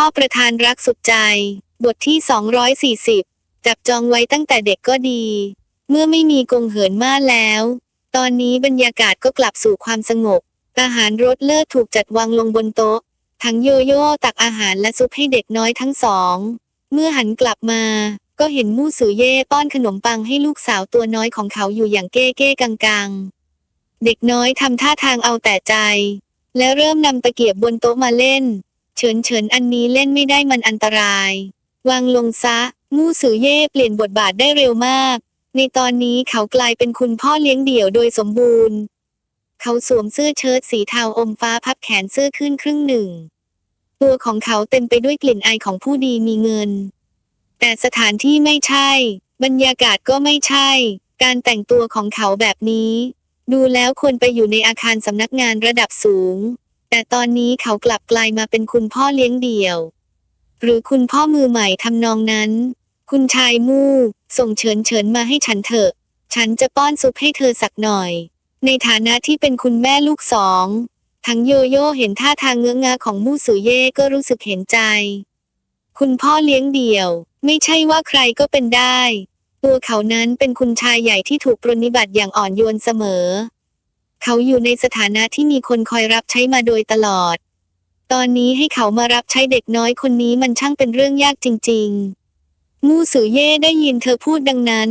พ่อประธานรักสุดใจ บทที่ 240 จับจองไว้ตั้งแต่เด็กก็ดี เมื่อไม่มีกงเหินมาแล้ว ตอนนี้บรรยากาศก็กลับสู่ความสงบ อาหารรสเลิศถูกจัดวางลงบนโต๊ะ ทั้งโยโย่ตักอาหารและซุปให้เด็กน้อยทั้งสอง เมื่อหันกลับมา ก็เห็นมู่สือเย่ป้อนขนมปังให้ลูกสาวตัวน้อยของเขาอยู่อย่างเก้เก้กังกังๆเด็กน้อยทำท่าทางเอาแต่ใจ และเริ่มนำตะเกียบบนโต๊ะมาเล่น เฉินเฉินอันนี้เล่นไม่ได้มันอันตราย วางลงซะ มู่สือเย่เปลี่ยนบทบาทได้เร็วมาก ในตอนนี้เขากลายเป็นคุณพ่อเลี้ยงเดี่ยวโดยสมบูรณ์ เขาสวมเสื้อเชิ้ตสีเทาอมฟ้าพับแขนเสื้อขึ้นครึ่งหนึ่ง ตัวของเขาเต็มไปด้วยกลิ่นอายของผู้ดีมีเงิน แต่สถานที่ไม่ใช่ บรรยากาศก็ไม่ใช่ การแต่งตัวของเขาแบบนี้ ดูแล้วควรไปอยู่ในอาคารสำนักงานระดับสูง แต่ตอนนี้เขากลับกลายมาเป็นคุณพ่อเลี้ยงเดี่ยว หรือคุณพ่อมือใหม่ทำนองนั้น คุณชายมู่ส่งเฉินเฉินมาให้ฉันเถอะ ฉันจะป้อนซุปให้เธอสักหน่อย ในฐานะที่เป็นคุณแม่ลูกสอง ทั้งโยโย่เห็นท่าทางเงื้องาของมู่สือเย่ก็รู้สึกเห็นใจ คุณพ่อเลี้ยงเดี่ยว ไม่ใช่ว่าใครก็เป็นได้ ตัวเขานั้นเป็นคุณชายใหญ่ที่ถูกปรนนิบัติอย่างอ่อนโยนเสมอ เขาอยู่ในสถานะที่มีคนคอยรับใช้มาโดยตลอด ตอนนี้ให้เขามารับใช้เด็กน้อยคนนี้มันช่างเป็นเรื่องยากจริงๆ มู่สือเย่ได้ยินเธอพูดดังนั้น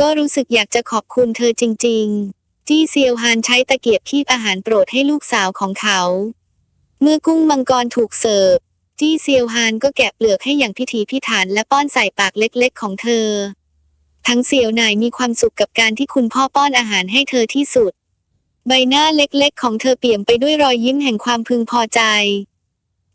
ก็รู้สึกอยากจะขอบคุณเธอจริง ๆ จี้เซียวฮานใช้ตะเกียบคีบอาหารโปรดให้ลูกสาวของเขา เมื่อกุ้งมังกรถูกเสิร์ฟจี้เซียวฮานก็แกะเปลือกให้อย่างพิถีพิถันและป้อนใส่ปากเล็กๆ ของเธอ ทั้งเสียวหนายมีความสุขกับการที่คุณพ่อป้อนอาหารให้เธอที่สุด ใบหน้าเล็กๆ ของเธอเปี่ยมไปด้วยรอยยิ้มแห่งความพึงพอใจ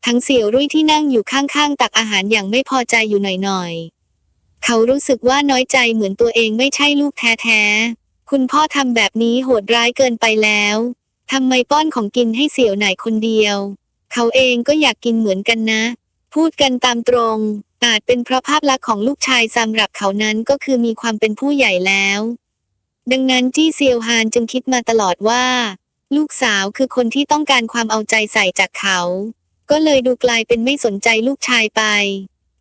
ทั้งเสี่ยวรุ่ยที่นั่งอยู่ข้างๆ ตักอาหารอย่างไม่พอใจอยู่หน่อยๆ เขารู้สึกว่าน้อยใจเหมือนตัวเองไม่ใช่ลูกแท้ๆ คุณพ่อทำแบบนี้โหดร้ายเกินไปแล้ว ทำไมป้อนของกินให้เสี่ยวหนายคนเดียว เขาเองก็อยากกินเหมือนกันนะ พูดกันตามตรง อาจเป็นเพราะภาพลักษณ์ของลูกชายสำหรับเขานั้นก็คือมีความเป็นผู้ใหญ่แล้ว ดังนั้นจี้เซียวฮานจึงคิดมาตลอดว่า ลูกสาวคือคนที่ต้องการความเอาใจใส่จากเขา ก็เลยดูกลายเป็นไม่สนใจลูกชายไป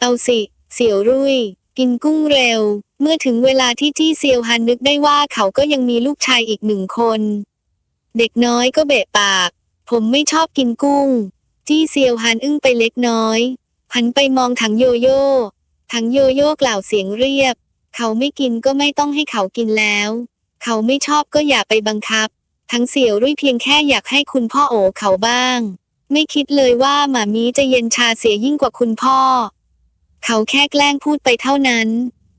เอาสิ เสี่ยวรุ่ย กินกุ้งเร็ว เมื่อถึงเวลาที่จี้เซียวฮันนึกได้ว่าเขาก็ยังมีลูกชายอีกหนึ่งคน เด็กน้อยก็เบะปาก ผมไม่ชอบกินกุ้ง จี้เซียวฮันอึ้งไปเล็กน้อยหันไปมองถังโยโย่ถังโยโย่กล่าวเสียงเรียบ เขาไม่กินก็ไม่ต้องให้เขากินแล้ว เขาไม่ชอบก็อย่าไปบังคับ ทั้งเสี่ยวรุ่ยเพียงแค่อยากให้คุณพ่อโอเขาบ้าง ไม่คิดเลยว่าหมามีจะเย็นชาเสียยิ่งกว่าคุณพ่อ เขาแค่แกล้งพูดไปเท่านั้น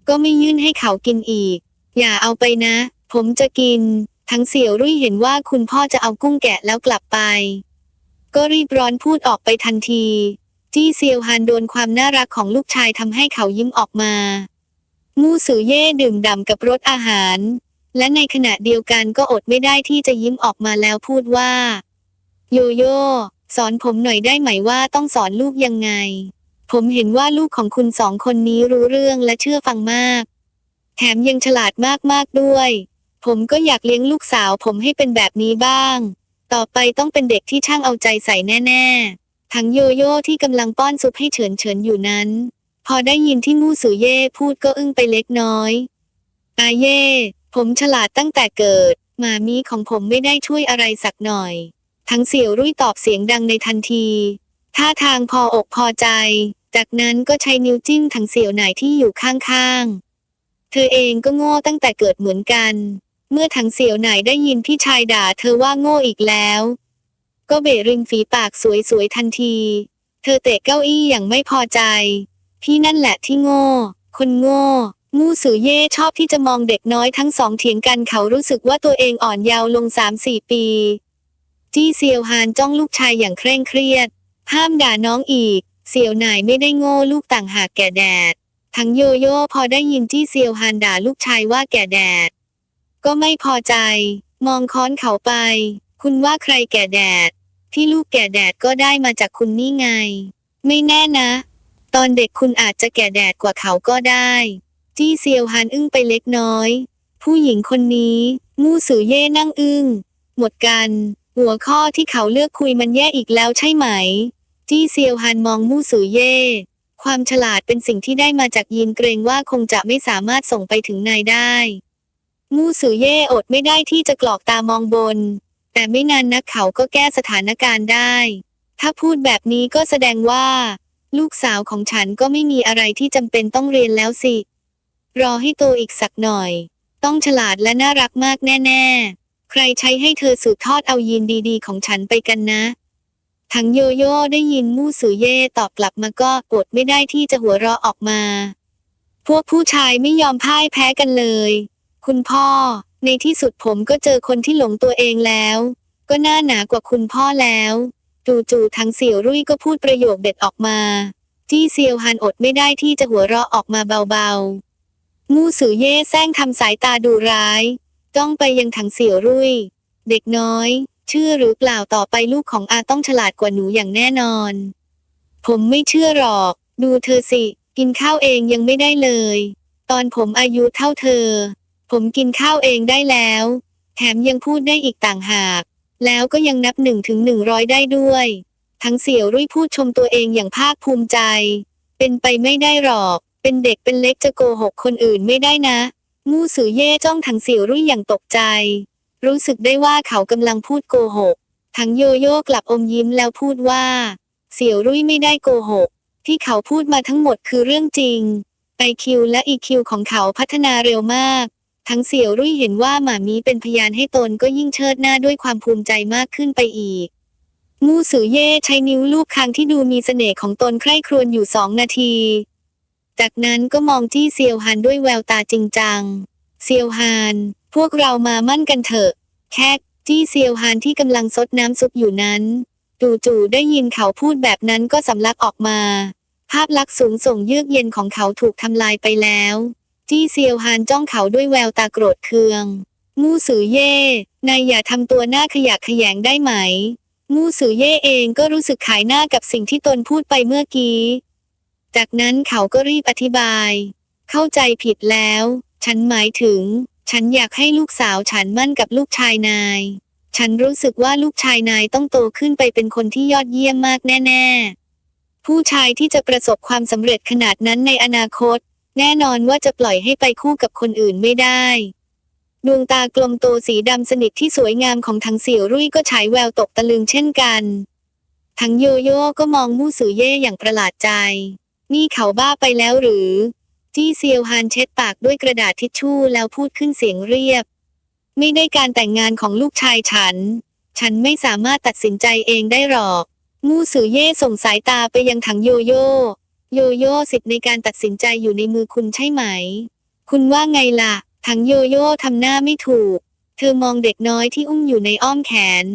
ก็ไม่ยื่นให้เขากินอีก อย่าเอาไปนะ ผมจะกิน ทั้งเสี่ยวรุ่ยเห็นว่าคุณพ่อจะเอากุ้งแกะแล้วกลับไป ก็รีบร้อนพูดออกไปทันทีจี้เซียวฮานโดนความน่ารักของลูกชายทำให้เขายิ้มออกมา มู่สือเย่ดื่มด่ำกับรสอาหาร และในขณะเดียวกันก็อดไม่ได้ที่จะยิ้มออกมาแล้วพูดว่า โยโย่สอนผมหน่อยได้ไหมว่าต้องสอนลูกยังไง ผมเห็นว่าลูกของคุณสองคนนี้รู้เรื่องและเชื่อฟังมาก แถมยังฉลาดมากๆด้วย ผมก็อยากเลี้ยงลูกสาวผมให้เป็นแบบนี้บ้าง ต่อไปต้องเป็นเด็กที่ช่างเอาใจใส่แน่ ๆ ทั้งโยโย่ที่กำลังป้อนซุปให้เฉินเฉินอยู่นั้น พอได้ยินที่มู่สือเย่พูดก็อึ้งไปเล็กน้อยอาเย่ ผมฉลาดตั้งแต่เกิดหมามีของผมไม่ได้ช่วยอะไรสักหน่อย ทั้งเสี่ยวรุ่ยตอบเสียงดังในทันทีท่าทางพออกพอใจ จากนั้นก็ใช้นิ้วจิ้มทั้งเสี่ยวหนายที่อยู่ข้างๆ เธอเองก็โง่ตั้งแต่เกิดเหมือนกัน เมื่อทั้งเสี่ยวหนายได้ยินพี่ชายด่า เธอว่าโง่อีกแล้ว ก็เบะริมฝีปากสวยๆทันที เธอเตะเก้าอี้อย่างไม่พอใจ พี่นั่นแหละที่โง่ คนโง่ มู่สือเย่ชอบที่จะมองเด็กน้อยทั้งสองเถียงกันเขารู้สึกว่าตัวเองอ่อนเยาว์ลงสามสี่ปี จี้เซียวฮานจ้องลูกชายอย่างเคร่งเครียด ห้ามด่าน้องอีก เสี่ยวนายไม่ได้โง่ลูกต่างหากแก่แดด ทั้งโยโย่พอได้ยินจี้เซียวฮานด่าลูกชายว่าแก่แดด ก็ไม่พอใจ มองค้อนเขาไป คุณว่าใครแก่แดด ที่ลูกแก่แดดก็ได้มาจากคุณนี่ไง ไม่แน่นะ ตอนเด็กคุณอาจจะแก่แดดกว่าเขาก็ได้ จี้เซียวฮานอึ้งไปเล็กน้อย ผู้หญิงคนนี้มู่สือเย่นั่งอึ้ง หมดกัน หัวข้อที่เขาเลือกคุยมันแย่อีกแล้วใช่ไหม จี้เซียวฮันมองมู่สือเย่ความฉลาดเป็นสิ่งที่ได้มาจากยีนเกรงว่าคงจะไม่สามารถส่งไปถึงนายได้มู่สือเย่อดไม่ได้ที่จะกรอกตามองบน แต่ไม่นานนักเขาก็แก้สถานการณ์ได้ ถ้าพูดแบบนี้ก็แสดงว่า ลูกสาวของฉันก็ไม่มีอะไรที่จำเป็นต้องเรียนแล้วสิ รอให้โตอีกสักหน่อย ต้องฉลาดและน่ารักมากแน่ ๆ ใครใช้ให้เธอสืบทอดเอายีนดีๆ ของฉันไปกันนะทั้งโยโย่ได้ยินมู่สือเย่ตอบกลับมาก็อดไม่ได้ที่จะหัวเราะออกมา พวกผู้ชายไม่ยอมพ่ายแพ้กันเลย คุณพ่อ ในที่สุดผมก็เจอคนที่หลงตัวเองแล้ว ก็น่าหนากว่าคุณพ่อแล้วจู่ๆทั้งเสี่ยวรุ่ยก็พูดประโยคเด็ดออกมา จี้เซียวฮันอดไม่ได้ที่จะหัวเราะออกมาเบาๆ มู่สือเย่แซงทำสายตาดูร้าย จ้องไปยังถังเสี่ยวรุ่ย เด็กน้อยเชื่อหรือเปล่าต่อไปลูกของอาต้องฉลาดกว่าหนูอย่างแน่นอน ผมไม่เชื่อหรอก ดูเธอสิ กินข้าวเองยังไม่ได้เลย ตอนผมอายุเท่าเธอ ผมกินข้าวเองได้แล้ว แถมยังพูดได้อีกต่างหาก แล้วก็ยังนับหนึ่งถึงหนึ่งร้อยได้ด้วย ทั้งเสี่ยวรุ่ยพูดชมตัวเองอย่างภาคภูมิใจ เป็นไปไม่ได้หรอก เป็นเด็กเป็นเล็กจะโกหกคนอื่นไม่ได้นะมูสือเย่จ้องถังเสี่ยวรุ่ยอย่างตกใจ รู้สึกได้ว่าเขากำลังพูดโกหกทังโยโย่กลับอมยิ้มแล้วพูดว่า เสี่ยวรุ่ยไม่ได้โกหก ที่เขาพูดมาทั้งหมดคือเรื่องจริง IQ และ EQ ของเขาพัฒนาเร็วมาก ทั้งเสี่ยวรุ่ยเห็นว่าหมามีเป็นพยานให้ตนก็ยิ่งเชิดหน้าด้วยความภูมิใจมากขึ้นไปอีก มู่สือเย่ใช้นิ้วลูบคางที่ดูมีเสน่ห์ของตนใคร่ครวญอยู่สองนาที จากนั้นก็มองจี้เซียวฮานด้วยแววตาจริงจัง เซียวฮาน พวกเรามามั่นกันเถอะ แค่จี้เซียวฮานที่กำลังซดน้ำซุปอยู่นั้น จู่ๆได้ยินเขาพูดแบบนั้นก็สำลักออกมา ภาพลักษณ์สูงส่งเยือกเย็นของเขาถูกทำลายไปแล้ว จี้เซียวฮานจ้องเขาด้วยแววตาโกรธเคือง มู่สือเย่ นายอย่าทำตัวหน้าขยะแขยงได้ไหม มู่สือเย่เองก็รู้สึกขายหน้ากับสิ่งที่ตนพูดไปเมื่อกี้ จากนั้นเขาก็รีบอธิบาย เข้าใจผิดแล้ว ฉันหมายถึง ฉันอยากให้ลูกสาวฉันมั่นกับลูกชายนาย ฉันรู้สึกว่าลูกชายนายต้องโตขึ้นไปเป็นคนที่ยอดเยี่ยมมากแน่ ๆ ผู้ชายที่จะประสบความสำเร็จขนาดนั้นในอนาคต แน่นอนว่าจะปล่อยให้ไปคู่กับคนอื่นไม่ได้ดวงตากลมโตสีดำสนิทที่สวยงามของทั้งเสี่ยวรุ่ยก็ฉายแววตกตะลึงเช่นกัน ทั้งโยโย่ก็มองมู่สือเย่อย่างประหลาดใจ นี่เขาบ้าไปแล้วหรือ จี้เซียวฮานเช็ดปากด้วยกระดาษทิชชู่แล้วพูดขึ้นเสียงเรียบ ไม่ได้การแต่งงานของลูกชายฉัน ฉันไม่สามารถตัดสินใจเองได้หรอก มู่สือเย่ส่งสายตาไปยังถังโยโย่โยโย่สิทธิ์ในการตัดสินใจอยู่ในมือคุณใช่ไหม คุณว่าไงล่ะ ถังโยโย่ทำหน้าไม่ถูก เธอมองเด็กน้อยที่อุ้มอยู่ในอ้อมแขน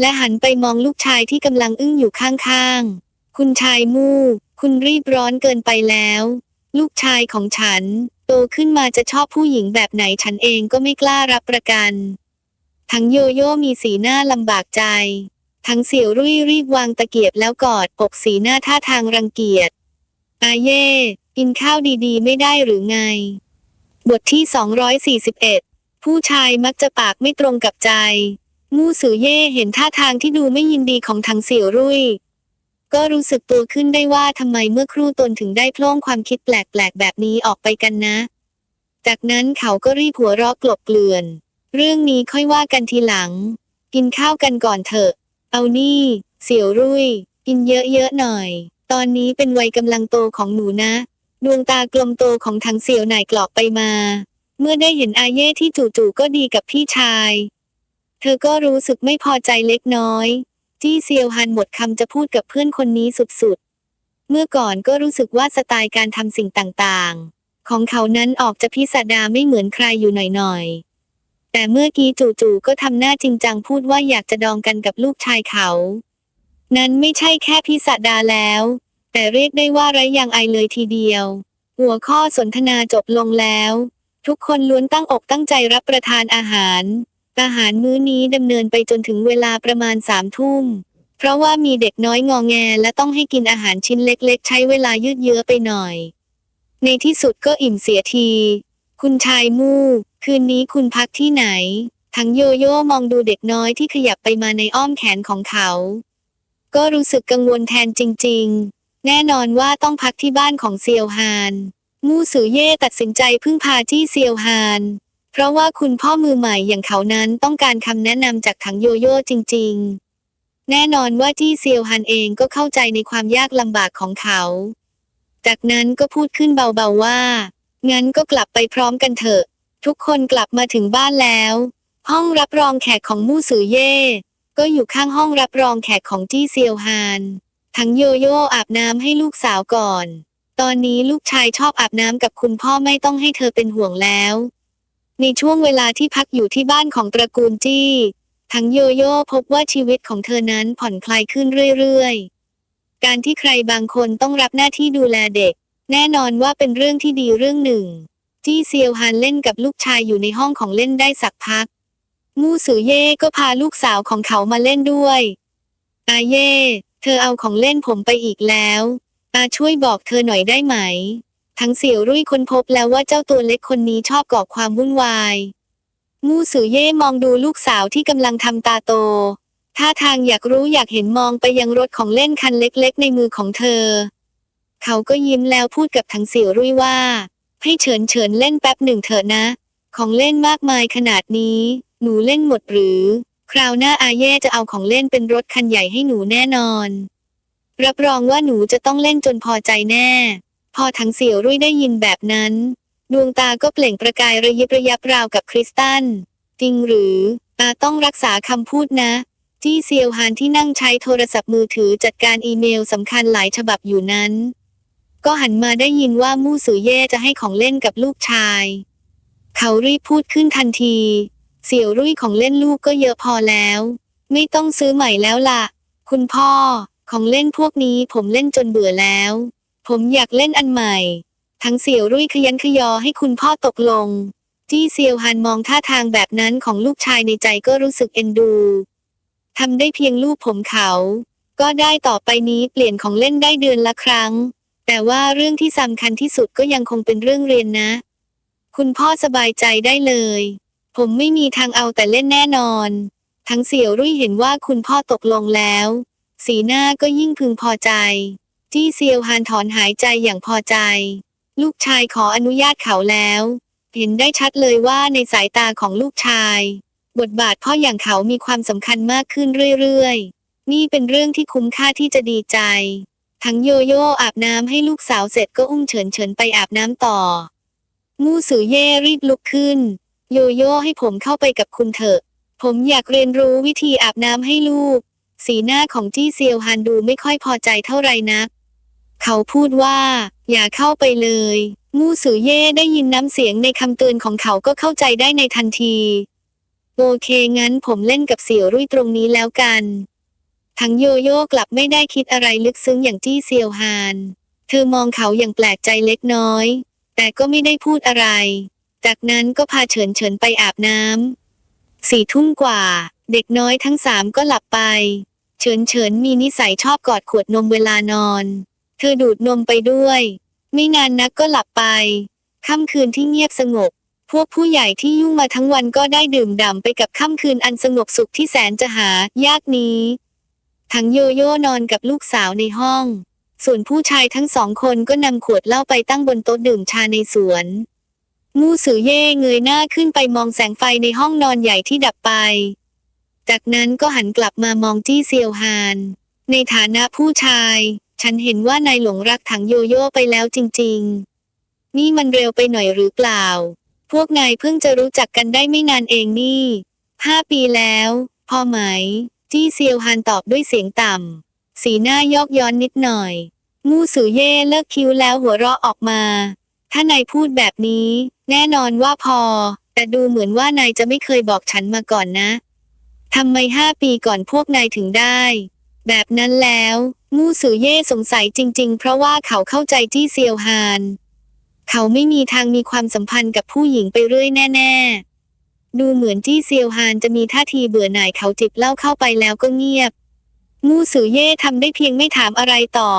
และหันไปมองลูกชายที่กำลังอึ้งอยู่ข้างๆ คุณชายมู่ คุณรีบร้อนเกินไปแล้ว ลูกชายของฉัน โตขึ้นมาจะชอบผู้หญิงแบบไหนฉันเองก็ไม่กล้ารับประกัน ทั้งโยโย่มีสีหน้าลำบากใจ ทั้งเสี่ยวรุ่ยรีบวางตะเกียบแล้วกอดอกสีหน้าท่าทางรังเกียจ อาเย่กินข้าวดีๆ ไม่ได้หรือไง บทที่ 241 ผู้ชายมักจะปากไม่ตรงกับใจ มู่สือเย่เห็นท่าทางที่ดูไม่ยินดีของทางเสี่ยวรุ่ย ก็รู้สึกตัวขึ้นได้ว่าทำไมเมื่อครู่ตนถึงได้โพล่งความคิดแปลกๆ แบบนี้ออกไปกันนะ จากนั้นเขาก็รีบหัวเราะกลบเกลื่อน เรื่องนี้ค่อยว่ากันทีหลัง กินข้าวกันก่อนเถอะ เอานี่ เสี่ยวรุ่ย กินเยอะๆหน่อย ตอนนี้เป็นวัยกำลังโตของหนูนะ ดวงตากลมโตของทั้งเสี่ยวหน่ายกรอกไปมา เมื่อได้เห็นอาเย่ที่จู่ๆก็ดีกับพี่ชาย เธอก็รู้สึกไม่พอใจเล็กน้อย จี้เซียวฮันหมดคำจะพูดกับเพื่อนคนนี้สุดๆ เมื่อก่อนก็รู้สึกว่าสไตล์การทำสิ่งต่างๆ ของเขานั้นออกจะพิสดารไม่เหมือนใครอยู่หน่อยๆ แต่เมื่อกี้จู่ๆก็ทำหน้าจริงจังพูดว่าอยากจะดองกันกับลูกชายเขา นั้นไม่ใช่แค่พิสดารแล้ว แต่เรียกได้ว่าไร้ยังไอเลยทีเดียว หัวข้อสนทนาจบลงแล้ว ทุกคนล้วนตั้งอกตั้งใจรับประทานอาหาร อาหารมื้อนี้ดำเนินไปจนถึงเวลาประมาณสามทุ่ม เพราะว่ามีเด็กน้อยงอแงและต้องให้กินอาหารชิ้นเล็กๆ ใช้เวลายืดเยื้อไปหน่อย ในที่สุดก็อิ่มเสียที คุณชายมู่ คืนนี้คุณพักที่ไหน ทั้งโยโย่มองดูเด็กน้อยที่ขยับไปมาในอ้อมแขนของเขา ก็รู้สึกกังวลแทนจริง ๆ แน่นอนว่าต้องพักที่บ้านของเซียวฮาน มู่สือเย่ตัดสินใจพึ่งพาจี้เซียวฮาน เพราะว่าคุณพ่อมือใหม่อย่างเขานั้นต้องการคำแนะนำจากถังโยโย่จริง ๆ แน่นอนว่าจี้เซียวฮานเองก็เข้าใจในความยากลำบากของเขา จากนั้นก็พูดขึ้นเบาๆว่า งั้นก็กลับไปพร้อมกันเถอะ ทุกคนกลับมาถึงบ้านแล้ว ห้องรับรองแขกของมู่สือเย่ก็อยู่ข้างห้องรับรองแขกของจี้เซียวฮานทั้งโยโย่อาบน้ำให้ลูกสาวก่อน ตอนนี้ลูกชายชอบอาบน้ำกับคุณพ่อไม่ต้องให้เธอเป็นห่วงแล้ว ในช่วงเวลาที่พักอยู่ที่บ้านของตระกูลจี้ ทั้งโยโย่พบว่าชีวิตของเธอนั้นผ่อนคลายขึ้นเรื่อยๆ การที่ใครบางคนต้องรับหน้าที่ดูแลเด็ก แน่นอนว่าเป็นเรื่องที่ดีเรื่องหนึ่ง จี้เซียวฮานเล่นกับลูกชายอยู่ในห้องของเล่นได้สักพัก มู่สือเย่ก็พาลูกสาวของเขามาเล่นด้วยอาเย่ เธอเอาของเล่นผมไปอีกแล้วอาช่วยบอกเธอหน่อยได้ไหม ทั้งเสี่ยวรุ่ยค้นพบแล้วว่าเจ้าตัวเล็กคนนี้ชอบก่อความวุ่นวายมู่สือเย่มองดูลูกสาวที่กำลังทำตาโต ท่าทางอยากรู้อยากเห็นมองไปยังรถของเล่นคันเล็กๆ ในมือของเธอ เขาก็ยิ้มแล้วพูดกับทั้งเสี่ยวรุ่ยว่า ให้เฉินเฉินเล่นแป๊บหนึ่งเถอะนะ ของเล่นมากมายขนาดนี้ หนูเล่นหมดหรือ คราวหน้าอาเย่จะเอาของเล่นเป็นรถคันใหญ่ให้หนูแน่นอน รับรองว่าหนูจะต้องเล่นจนพอใจแน่ พอทั้งเสี่ยวรุ่ยได้ยินแบบนั้น ดวงตาก็เปล่งประกายระยิบระยับราวกับคริสตัลจริงหรืออาต้องรักษาคำพูดนะ จี้เซียวฮานที่นั่งใช้โทรศัพท์มือถือจัดการอีเมลสำคัญหลายฉบับอยู่นั้น ก็หันมาได้ยินว่ามู่สือเย่จะให้ของเล่นกับลูกชาย เขารีบพูดขึ้นทันที เสี่ยวรุ่ยของเล่นลูกก็เยอะพอแล้ว ไม่ต้องซื้อใหม่แล้วล่ะ คุณพ่อ ของเล่นพวกนี้ผมเล่นจนเบื่อแล้ว ผมอยากเล่นอันใหม่ ทั้งเสี่ยวรุ่ยขยันขยอให้คุณพ่อตกลง จี้เซียวฮันมองท่าทางแบบนั้นของลูกชายในใจก็รู้สึกเอ็นดูทำได้เพียงลูกผมเขา ก็ได้ต่อไปนี้เปลี่ยนของเล่นได้เดือนละครั้ง แต่ว่าเรื่องที่สำคัญที่สุดก็ยังคงเป็นเรื่องเรียนนะ คุณพ่อสบายใจได้เลย ผมไม่มีทางเอาแต่เล่นแน่นอน ทั้งเสี่ยวรุ่ยเห็นว่าคุณพ่อตกลงแล้ว สีหน้าก็ยิ่งพึงพอใจ จี้เซียวฮานถอนหายใจอย่างพอใจ ลูกชายขออนุญาตเขาแล้ว เห็นได้ชัดเลยว่าในสายตาของลูกชาย บทบาทพ่ออย่างเขามีความสำคัญมากขึ้นเรื่อยๆ นี่เป็นเรื่องที่คุ้มค่าที่จะดีใจ ทั้งโยโย่อาบน้ำให้ลูกสาวเสร็จก็อุ้มเฉินเฉินไปอาบน้ำต่อ มู่สือเย่รีบลุกขึ้น โยโย่ให้ผมเข้าไปกับคุณเถอะ ผมอยากเรียนรู้วิธีอาบน้ำให้ลูกสีหน้าของจี้เซียวฮันดูไม่ค่อยพอใจเท่าไรนัก เขาพูดว่า อย่าเข้าไปเลย มูสือเย่ได้ยินน้ำเสียงในคำเตือนของเขาก็เข้าใจได้ในทันที โอเคงั้นผมเล่นกับเสี่ยวรุ่ยตรงนี้แล้วกัน ทั้งโยโย่กลับไม่ได้คิดอะไรลึกซึ้งอย่างจี้เซียวฮาน เธอมองเขาอย่างแปลกใจเล็กน้อย แต่ก็ไม่ได้พูดอะไร จากนั้นก็พาเฉินเฉินไปอาบน้ำสี่ทุ่มกว่า เด็กน้อยทั้งสามก็หลับไป เฉินเฉินมีนิสัยชอบกอดขวดนมเวลานอน เธอดูดนมไปด้วย ไม่นานนักก็หลับไป ค่ำคืนที่เงียบสงบ พวกผู้ใหญ่ที่ยุ่งมาทั้งวันก็ได้ดื่มด่ำไปกับค่ำคืนอันสงบสุขที่แสนจะหายากนี้ ทั้งโยโย่นอนกับลูกสาวในห้อง ส่วนผู้ชายทั้งสองคนก็นำขวดเหล้าไปตั้งบนโต๊ะดื่มชาในสวนมู่สือเย่เงยหน้าขึ้นไปมองแสงไฟในห้องนอนใหญ่ที่ดับไป จากนั้นก็หันกลับมามองจี้เซียวฮาน ในฐานะผู้ชาย ฉันเห็นว่านายหลงรักถังโยโย่ไปแล้วจริง ๆ นี่มันเร็วไปหน่อยหรือเปล่า พวกนายเพิ่งจะรู้จักกันได้ไม่นานเองนี่ห้าปีแล้ว พอไหม จี้เซียวฮานตอบด้วยเสียงต่ำ สีหน้ายอกย้อนนิดหน่อย มู่สือเย่เลิกคิ้วแล้วหัวเราะออกมา ถ้านายพูดแบบนี้ แน่นอนว่าพอ แต่ดูเหมือนว่านายจะไม่เคยบอกฉันมาก่อนนะทำไมห้าปีก่อนพวกนายถึงได้ แบบนั้นแล้ว มู่สือเย่สงสัยจริง ๆ เพราะว่าเขาเข้าใจจี้เซียวฮาน เขาไม่มีทางมีความสัมพันธ์กับผู้หญิงไปเรื่อยแน่ ๆ ดูเหมือนจี้เซียวฮานจะมีท่าทีเบื่อหน่ายเขาจิบเหล้าเข้าไปแล้วก็เงียบ มู่สือเย่ทำได้เพียงไม่ถามอะไรต่อ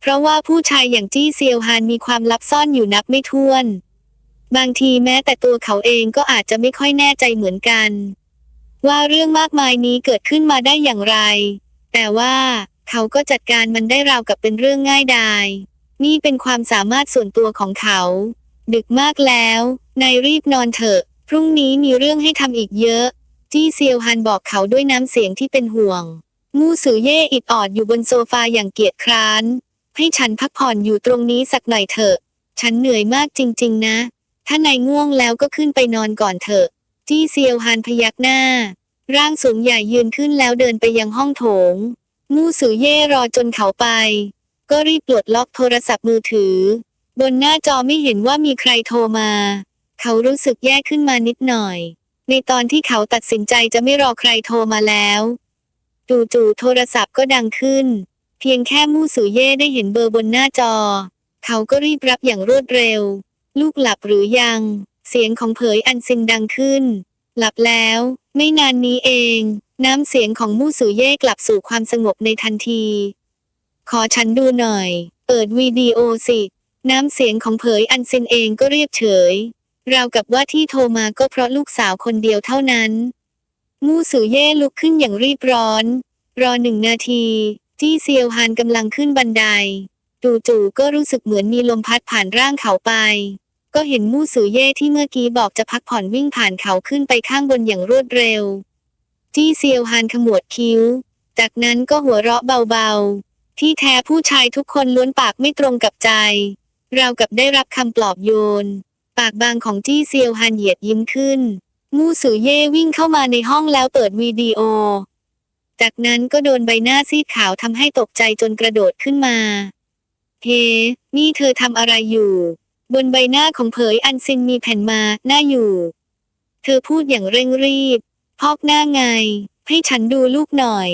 เพราะว่าผู้ชายอย่างจี้เซียวฮานมีความลับซ่อนอยู่นับไม่ถ้วน บางทีแม้แต่ตัวเขาเองก็อาจจะไม่ค่อยแน่ใจเหมือนกัน ว่าเรื่องมากมายนี้เกิดขึ้นมาได้อย่างไร แต่ว่าเขาก็จัดการมันได้ราวกับเป็นเรื่องง่ายดาย นี่เป็นความสามารถส่วนตัวของเขา ดึกมากแล้ว นายรีบนอนเถอะ พรุ่งนี้มีเรื่องให้ทำอีกเยอะ จี้เซียวฮันบอกเขาด้วยน้ำเสียงที่เป็นห่วง มูสือเย่อิดออดอยู่บนโซฟาอย่างเกียจคร้าน ให้ฉันพักผ่อนอยู่ตรงนี้สักหน่อยเถอะ ฉันเหนื่อยมากจริง ๆ นะ ถ้านายง่วงแล้วก็ขึ้นไปนอนก่อนเถอะ จี้เซียวฮันพยักหน้า ร่างสูงใหญ่ยืนขึ้นแล้วเดินไปยังห้องโถง มูสือเย่รอจนเขาไป ก็รีบปลดล็อกโทรศัพท์มือถือ บนหน้าจอไม่เห็นว่ามีใครโทรมา เขารู้สึกแย่ขึ้นมานิดหน่อย ในตอนที่เขาตัดสินใจจะไม่รอใครโทรมาแล้วจู่ๆโทรศัพท์ก็ดังขึ้น เพียงแค่มู่สือเย่ได้เห็นเบอร์บนหน้าจอ เขาก็รีบรับอย่างรวดเร็ว ลูกหลับหรือยัง เสียงของเผยอันซินดังขึ้น หลับแล้ว ไม่นานนี้เอง น้ำเสียงของมู่สือเย่กลับสู่ความสงบในทันที ขอฉันดูหน่อย เปิดวิดีโอสิ น้ำเสียงของเผยอันซินเองก็เรียบเฉย ราวกับว่าที่โทรมาก็เพราะลูกสาวคนเดียวเท่านั้น มู่สือเย่ลุกขึ้นอย่างรีบร้อน รอหนึ่งนาทีจี้เซียวฮานกำลังขึ้นบันไดจู่ๆก็รู้สึกเหมือนมีลมพัดผ่านร่างเขาไป ก็เห็นมู่สือเย่ที่เมื่อกี้บอกจะพักผ่อนวิ่งผ่านเขาขึ้นไปข้างบนอย่างรวดเร็ว จี้เซียวฮานขมวดคิ้ว จากนั้นก็หัวเราะเบาๆ ที่แท้ผู้ชายทุกคนล้วนปากไม่ตรงกับใจราวกับได้รับคำปลอบโยน ปากบางของจี้เซียวฮันเหยียดยิ้มขึ้น มู่สือเย่วิ่งเข้ามาในห้องแล้วเปิดวิดีโอ จากนั้นก็โดนใบหน้าซีดขาวทำให้ตกใจจนกระโดดขึ้นมา เฮ นี่เธอทำอะไรอยู่ บนใบหน้าของเผยอันซินมีแผ่นมาหน้าอยู่ เธอพูดอย่างเร่งรีบ พอกหน้าไง ให้ฉันดูลูกหน่อย